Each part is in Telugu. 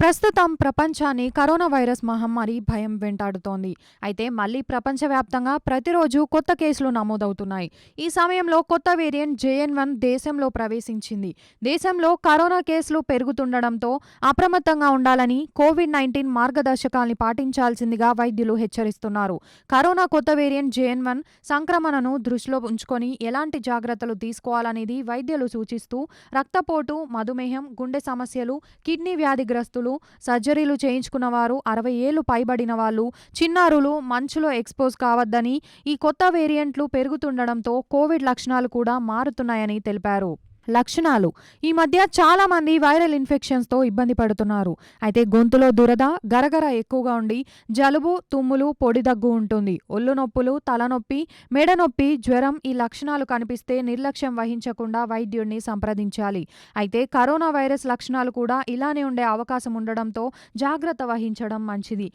ప్రస్తుతం ప్రపంచాన్ని కరోనా వైరస్ మహమ్మారి భయం వెంటాడుతోంది. అయితే మళ్ళీ ప్రపంచవ్యాప్తంగా ప్రతిరోజు కొత్త కేసులు నమోదవుతున్నాయి. ఈ సమయంలో కొత్త వేరియంట్ జేఎన్ వన్ దేశంలో ప్రవేశించింది. దేశంలో కరోనా కేసులు పెరుగుతుండడంతో అప్రమత్తంగా ఉండాలని కోవిడ్ నైన్టీన్ మార్గదర్శకాల్ని పాటించాల్సిందిగా వైద్యులు హెచ్చరిస్తున్నారు. కరోనా కొత్త వేరియంట్ జేఎన్ వన్ సంక్రమణను దృష్టిలో ఉంచుకొని ఎలాంటి జాగ్రత్తలు తీసుకోవాలనేది వైద్యులు సూచిస్తూ రక్తపోటు మధుమేహం గుండె సమస్యలు కిడ్నీ వ్యాధిగ్రస్తులు సర్జరీలు చేయించుకున్న వారు అరవై ఏళ్ళు పైబడిన వాళ్ళు చిన్నారులు మంచులో ఎక్స్పోజ్ కావద్దని ఈ కొత్త వేరియంట్లు పెరుగుతుండడంతో కోవిడ్ లక్షణాలు కూడా మారుతున్నాయని తెలిపారు. లక్షణాలు. ఈ మధ్య చాలా మంది వైరల్ ఇన్ఫెక్షన్స్తో ఇబ్బంది పడుతున్నారు. అయితే గొంతులో దురద గరగర ఎక్కువగా ఉండి జలుబు తుమ్ములు పొడి దగ్గు ఉంటుంది. ఒళ్ళు నొప్పులు తలనొప్పి మెడ నొప్పి జ్వరం ఈ లక్షణాలు కనిపిస్తే నిర్లక్ష్యం వహించకుండా వైద్యుడిని సంప్రదించాలి. అయితే కరోనా వైరస్ లక్షణాలు కూడా ఇలానే ఉండే అవకాశం ఉండడంతో జాగ్రత్త వహించడం మంచిది.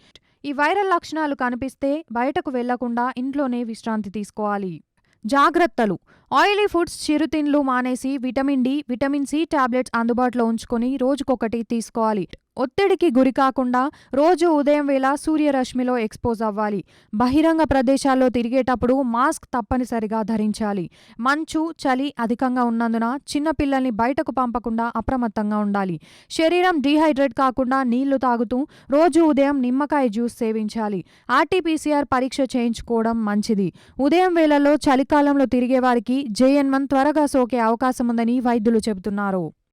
ఈ వైరల్ లక్షణాలు కనిపిస్తే బయటకు వెళ్ళకుండా ఇంట్లోనే విశ్రాంతి తీసుకోవాలి. జాగ్రత్తలు. ఆయిలీ ఫుడ్స్ చిరుతిండ్లు మానేసి vitamin D vitamin C tablets అందుబాటులో ఉంచుకొని రోజుకొకటి తీసుకోవాలి. ఒత్తిడికి గురి కాకుండా రోజు ఉదయం వేళ సూర్యరశ్మిలో ఎక్స్పోజ్ అవ్వాలి. బహిరంగ ప్రదేశాల్లో తిరిగేటప్పుడు మాస్క్ తప్పనిసరిగా ధరించాలి. మంచు చలి అధికంగా ఉన్నందున చిన్నపిల్లల్ని బయటకు పంపకుండా అప్రమత్తంగా ఉండాలి. శరీరం డీహైడ్రేట్ కాకుండా నీళ్ళు తాగుతూ రోజు ఉదయం నిమ్మకాయ జ్యూస్ సేవించాలి. ఆర్టీపీసీఆర్ పరీక్ష చేయించుకోవడం మంచిది. ఉదయం వేళల్లో చలికాలంలో తిరిగే వారికి జేఎన్ వన్ త్వరగా సోకే అవకాశముందని వైద్యులు చెబుతున్నారు.